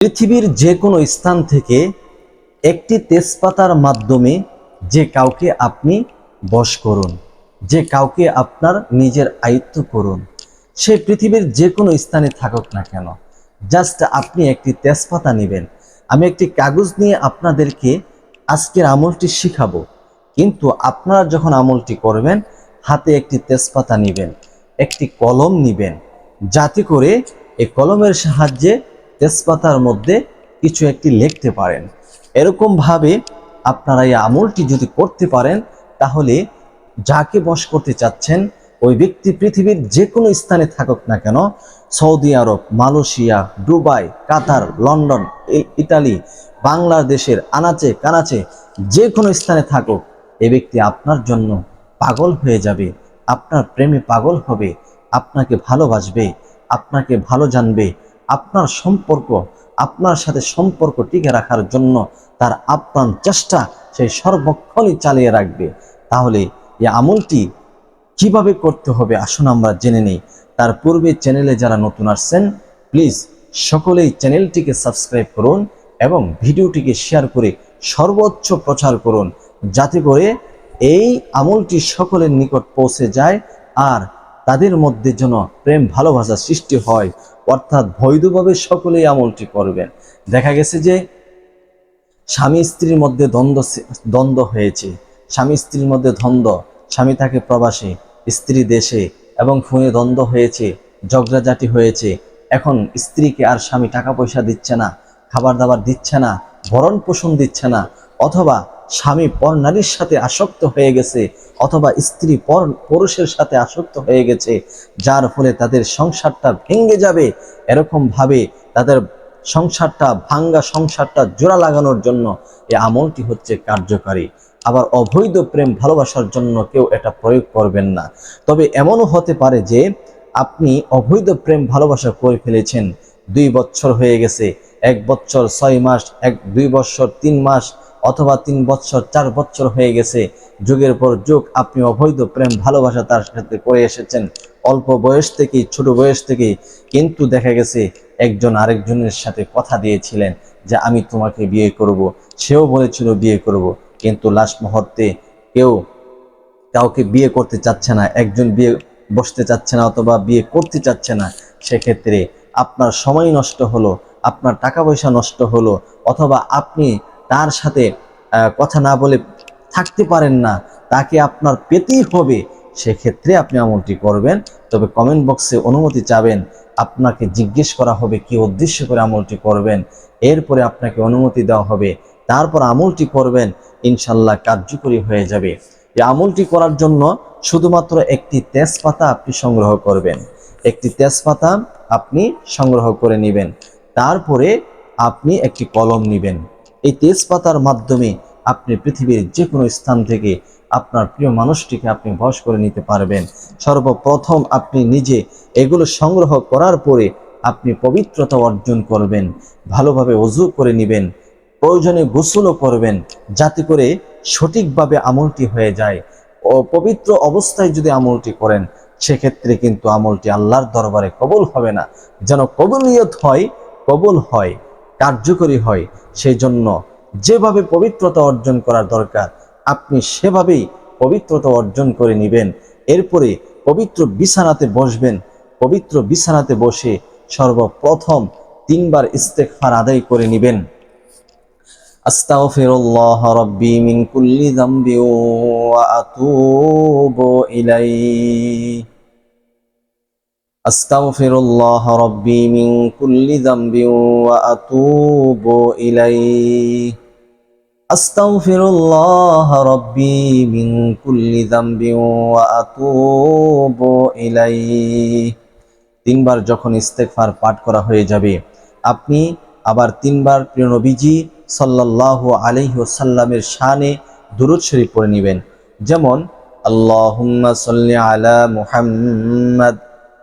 পৃথিবীর যে কোনো স্থান থেকে একটি তেজপাতার মাধ্যমে যে কাউকে আপনি বশ করুন, যে কাউকে আপনার নিজের আয়ত্ত করুন, সে পৃথিবীর যে কোনো স্থানে থাকুক না কেন। জাস্ট আপনি একটি তেজপাতা নেবেন। আমি একটি কাগজ নিয়ে আপনাদেরকে আজকের আমলটি শিখাবো। কিন্তু আপনারা যখন আমলটি করবেন, হাতে একটি তেজপাতা নেবেন, একটি কলম নেবেন, যাতে করে এই কলমের সাহায্যে তেজপাতার মধ্যে কিছু একটি লিখতে পারেন। এরকমভাবে আপনারা এই আমলটি যদি করতে পারেন, তাহলে যাকে বশ করতে চাচ্ছেন, ওই ব্যক্তি পৃথিবীর যে কোনো স্থানে থাকুক না কেন, Saudi Arab, Malaysia, Dubai, Qatar, London ই- ইটালি বাংলাদেশের আনাচে, কানাচে যে কোনো স্থানে থাকুক, এ ব্যক্তি আপনার জন্য পাগল হয়ে যাবে, আপনার প্রেমে পাগল হবে, আপনাকে ভালোবাসবে, আপনাকে ভালো জানবে আপনার সম্পর্ক, আপনার সাথে সম্পর্ক টিকে রাখার জন্য তার আপ্রাণ চেষ্টা সেই সর্বক্ষণই চালিয়ে রাখবে। তাহলে এই আমলটি কীভাবে করতে হবে আসুন আমরা জেনে নিই। তার পূর্বে চ্যানেলে যারা নতুন আসছেন, প্লিজ সকলেই চ্যানেলটিকে সাবস্ক্রাইব করুন এবং ভিডিওটিকে শেয়ার করে সর্বোচ্চ প্রচার করুন, যাতে করে এই আমলটি সকলের নিকট পৌঁছে যায় আর তাদের মধ্যে যেন প্রেম ভালোবাসা সৃষ্টি হয়। অর্থাৎ বৈধভাবে সকলেই আমলটি করবেন। দেখা গেছে যে, স্বামী স্ত্রীর মধ্যে দ্বন্দ্ব দ্বন্দ্ব হয়েছে। স্বামী স্ত্রীর মধ্যে দ্বন্দ্ব, স্বামী থাকে প্রবাসে, স্ত্রী দেশে, এবং ফোনে দ্বন্দ্ব হয়েছে, ঝগড়াঝাটি হয়েছে। এখন স্ত্রীকে আর স্বামী টাকা পয়সা দিচ্ছে না, খাবার দাবার দিচ্ছে না ভরণ পোষণ দিচ্ছে না, অথবা স্বামী পর নারীর সাথে আসক্ত হয়ে গেছে অথবা স্ত্রী পর পুরুষের সাথে আসক্ত হয়ে গেছে, যার ফলে তাদের সংসারটা ভেঙে যাবে। এরকম ভাবে তাদের সংসারটা ভাঙ্গা সংসারটা জোড়া লাগানোর জন্য এই আমলটি হচ্ছে কার্যকারী। আবার অবৈধ প্রেম ভালোবাসার জন্য কেউ এটা প্রয়োগ করবেন না। তবে এমনও হতে পারে যে আপনি অবৈধ প্রেম ভালোবাসা করে ফেলেছেন, দুই বছর হয়ে গেছে, এক বছর ছয় মাস, এক দুই বছর তিন মাস অথবা তিন বছর চার বছর হয়ে গেছে। যুগের পর যুগ, আপনি অবৈধ প্রেম, ভালোবাসা তার সাথে করে এসেছেন। অল্প বয়স থেকেই, ছোট বয়স থেকেই। কিন্তু দেখা গেছে, একজন আরেকজনের সাথে কথা দিয়েছিলেন যে, আমি তোমাকে বিয়ে করব। সেও বলেছিল, বিয়ে করব। কিন্তু লাস্ট মুহূর্তে কেউ কাউকে বিয়ে করতে চাচ্ছে না, একজন বিয়ে বসতে চাচ্ছে না অথবা বিয়ে করতে চাচ্ছে না। সেক্ষেত্রে আপনার সময় নষ্ট হলো, আপনার টাকা পয়সা নষ্ট হলো, অথবা আপনি তার সাথে কথা না বলে থাকতে পারেন না, তাকে আপনার পেতেই হবে। সেক্ষেত্রে আপনি আমলটি করবেন। তবে কমেন্ট বক্সে অনুমতি চাবেন, আপনাকে জিজ্ঞেস করা হবে কি উদ্দেশ্য করে আমলটি করবেন। এরপরে আপনাকে অনুমতি দেওয়া হবে। তারপর আমলটি করবেন ইনশাল্লাহ কার্যকরী হয়ে যাবে। এই আমলটি করার জন্য শুধুমাত্র একটি তেজপাতা আপনি সংগ্রহ করবেন। একটি তেজপাতা আপনি সংগ্রহ করে নেবেন। তারপরে আপনি একটি কলম নেবেন। এই তেজপাতার মাধ্যমে আপনি পৃথিবীর যে কোনো স্থান থেকে আপনার প্রিয় মানুষটিকে আপনি বশ করে নিতে পারবেন। সর্বপ্রথম আপনি নিজে এগুলো সংগ্রহ করার পরে আপনি পবিত্রতা অর্জন করবেন, ভালোভাবে অজু করে নেবেন, প্রয়োজনে গোসলও করবেন, যাতে করে সঠিকভাবে আমলটি হয়ে যায়। পবিত্র অবস্থায় যদি আমলটি করেন, সেক্ষেত্রে কিন্তু আমলটি আল্লাহর দরবারে কবল হবে না। যেন কবুলিয়ত হয়, কবল হয়। কার্যকরী হয় সেই জন্য যেভাবে পবিত্রতা অর্জন করার দরকার, আপনি সেভাবেই পবিত্রতা অর্জন করে নেবেন। এরপরে পবিত্র বিছানাতে বসবেন। পবিত্র বিছানাতে বসে সর্বপ্রথম তিনবার ইস্তেকফার আদায় করে নেবেন। আস্তাগফিরুল্লাহ রাব্বি মিন কুল্লি যামবি ওয়া আতুবু أستغفر الله ربي من كل ذنب وأتوب إليه أستغفر الله ربي من كل ذنب وأتوب إليه তিনবার যখন ইস্তেগফার পাঠ করা হয়ে যাবে আপনি আবার তিনবার প্রিয় নবীজি সাল্লাল্লাহু আলাইহি ওয়াসাল্লামের শানে দুরূদ শরীফ পড়ে নেবেন যেমন আল্লাহুম্মা সাল্লি আলা মুহাম্মাদ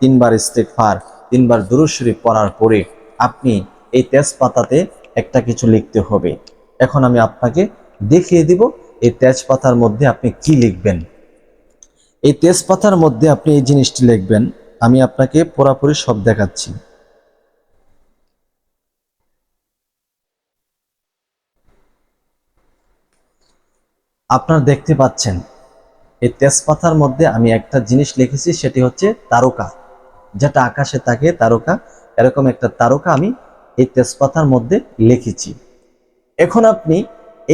তিনবার ইস্তেগফার, তিনবার দুরূদ শরীফ পড়ার পরে আপনি এই তেজপাতাতে একটা কিছু লিখতে হবে। এখন আমি আপনাকে দেখিয়ে দিব এই তেজপাতার মধ্যে আপনি কি লিখবেন। এই তেজপাতার মধ্যে আপনি এই জিনিসটি লিখবেন, আমি আপনাকে পুরাপুরি সব দেখাচ্ছি। আপনারা দেখতে পাচ্ছেন, এই তেজপাতার মধ্যে আমি একটা জিনিস লিখেছি, সেটি হচ্ছে তারকা। যেটা আকাশে থাকে তারকা, এরকম একটা তারকা আমি এই তেজপাতার মধ্যে লিখেছি। এখন আপনি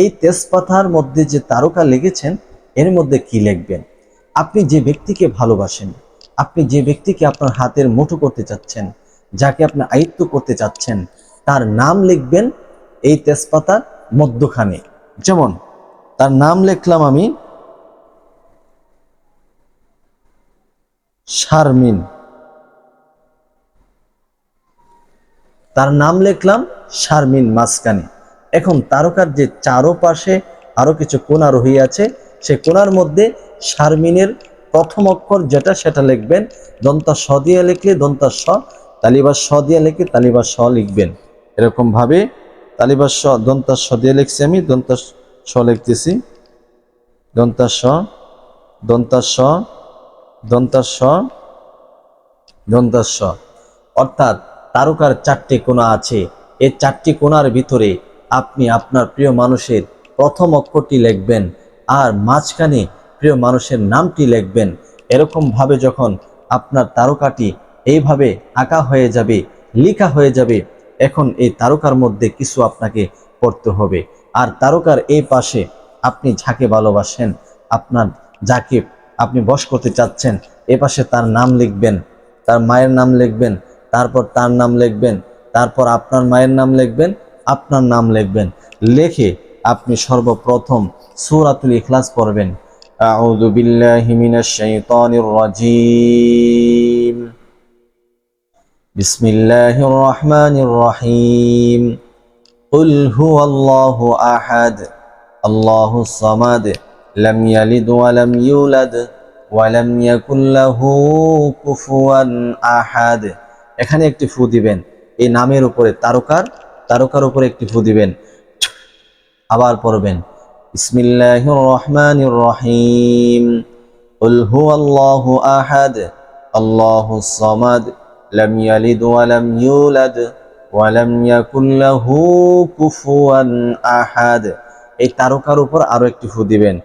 এই তেজপাতার মধ্যে যে তারকা লিখেছেন, এর মধ্যে কি লিখবেন? আপনি যে ব্যক্তিকে ভালোবাসেন, আপনি যে ব্যক্তিকে আপনার হাতের মুঠো করতে চাচ্ছেন, যাকে আপনি আয়ত্ত করতে চাচ্ছেন, তার নাম লিখবেন এই তেজপাতার মধ্যখানে। যেমন, তার নাম লিখলাম আমি শারমিন। তার নাম লিখলাম শারমিন মাঝখানে এখন তারকার যে চারোপাশে আরও কিছু কোনা রহিয়াছে সে কোনার মধ্যে শারমিনের প্রথম অক্ষর যেটা, সেটা লিখবেন, দন্তা স দিয়ে লিখলে দন্তা স তালিবা স দিয়ে লিখে তালিবা স লিখবেন। এরকম ভাবে তালিবা স, দন্তা স দিয়ে লিখছি আমি, দন্তা স লিখতেছি। দন্তা স দন্তা স দন্তা স দন্তা স। অর্থাৎ তারকার চারটি কোণা আছে। এই চারটি কোণার ভিতরে আপনি আপনার প্রিয় মানুষের প্রথম অক্ষরটি লিখবেন আর মাঝখানে প্রিয় মানুষের নামটি লিখবেন। এরকমভাবে যখন আপনার তারকাটি এইভাবে আঁকা হয়ে যাবে, লেখা হয়ে যাবে, এখন এই তারকার মধ্যে কিছু আপনাকে পড়তে হবে। আর তারকার এই পাশে আপনি যাকে ভালোবাসেন, আপনার যাকে আপনি বশ করতে চাচ্ছেন, এ পাশে তার নাম লিখবেন, তার মায়ের নাম লিখবেন তারপর তার নাম লিখবেন তারপর আপনার মায়ের নাম লিখবেন আপনার নাম লিখবেন লেখে আপনি সর্বপ্রথম সূরাতুল ইখলাস পড়বেন আউযু বিল্লাহি মিনাশ শাইতানির রাজীম বিসমিল্লাহির রহমানির রহিম قل هو الله أحد الله الصمد لم يلد ولم يولد ولم يكن له كفوا أحد এখানে একটি ফু দিবেন এই নামের উপরে তারকার তারকার উপরে একটি ফু দিবেন আবার পড়বেন বিসমিল্লাহির রহমানির রহিম قل هو الله أحد الله الصمد لم يلد ولم يولد ولم يكن له كفوا أحد এই তারকার উপর আরো একটি ফু দিবেন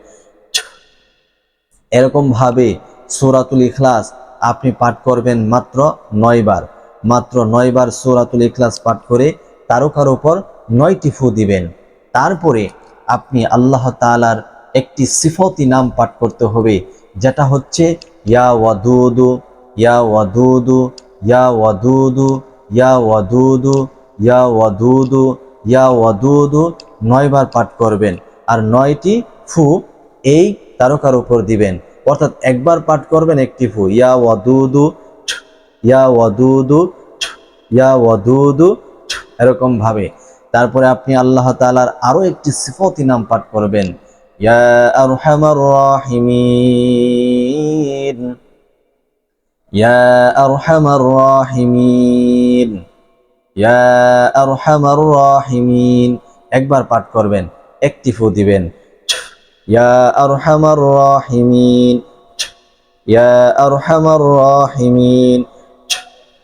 এরকম ভাবে সূরাতুল ইখলাস আপনি পাঠ করবেন মাত্র নয় বার মাত্র নয় বার সূরাতুল ইখলাস পাঠ করে তারকার উপর নয়টি ফু দিবেন। তারপরে আপনি আল্লাহ তাআলার একটি সিফতি নাম পাঠ করতে হবে, যেটা হচ্ছে, ইয়া ওয়াদুদু ইয়া ওয়াদুদু ইয়া ওয়াদুদু ইয়া ওয়াদুদু ইয়া ওয়াদুদু ইয়া ওয়াদুদু, নয়বার পাঠ করবেন। আর নয়টি ফু এই তারকার উপর দিবেন। অর্থাৎ একবার পাঠ করবেন একটি ফু, ইয়া ওয়াদুদু ইয়া ওয়াদুদু ইয়া এরকম ভাবে। তারপরে আপনি আল্লাহ তাআলার আরও একটি সিফতি নাম পাঠ করবেন। ইয়া ইয়া ইয়া একবার পাঠ করবেন, একটি ফু দিবেন। ইয়া আরহামার রাহিমিন। ইয়া রাহিমিন।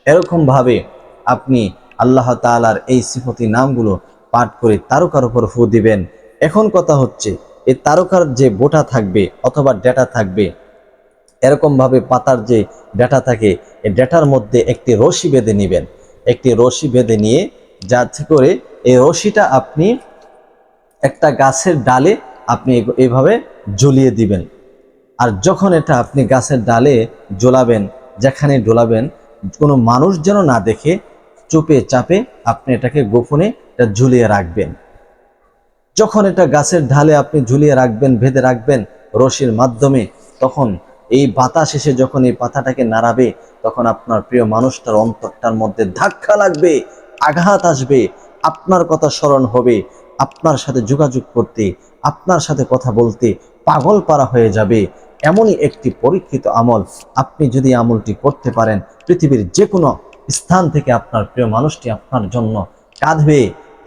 এরকম ভাবে আপনি আল্লাহ তাআলার এই সিফতি নামগুলো পাঠ করে তারকার উপর ফু দিবেন। এখন কথা হচ্ছে এই তারকার যে বোটা থাকবে অথবা ডেটা থাকবে এরকম ভাবে পাতার যে ডেটা থাকে এই ডেটার মধ্যে একটি রশি বেঁধে নেবেন। একটি রশি বেঁধে নিয়ে যাতে করে এই রশিটা আপনি একটা গাছের ডালে আপনি এভাবে ঝুলিয়ে দিবেন। আর যখন এটা আপনি গাছের ডালে ঝোলাবেন যেখানে ডোলাবেন কোনো মানুষ যেন না দেখে, চুপে চাপে আপনি এটাকে গোপনে এটা ঝুলিয়ে রাখবেন। যখন এটা গাছের ঢালে আপনি ঝুলিয়ে রাখবেন ভেদে রাখবেন রশির মাধ্যমে, তখন এই বাতাস এসে যখন এই পাতাটাকে নাড়াবে, তখন আপনার প্রিয় মানুষটার অন্তরটার মধ্যে ধাক্কা লাগবে, আঘাত আসবে, আপনার কথা স্মরণ হবে, আপনার সাথে যোগাযোগ করতে, আপনার সাথে কথা বলতে পাগল পারা হয়ে যাবে এমনই একটি পরীক্ষিত আমল আপনি যদি আমলটি করতে পারেন, পৃথিবীর যে কোনো স্থান থেকে আপনার প্রিয় মানুষটি আপনার জন্য কাঁদবে,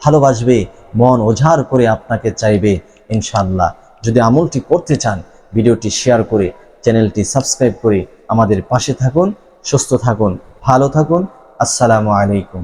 ভালোবাসবে, মন ওঝার করে আপনাকে চাইবে ইনশাল্লাহ যদি আমলটি করতে চান, ভিডিওটি শেয়ার করে, চ্যানেলটি সাবস্ক্রাইব করে আমাদের পাশে থাকুন, সুস্থ থাকুন, ভালো থাকুন। আসসালামু আলাইকুম।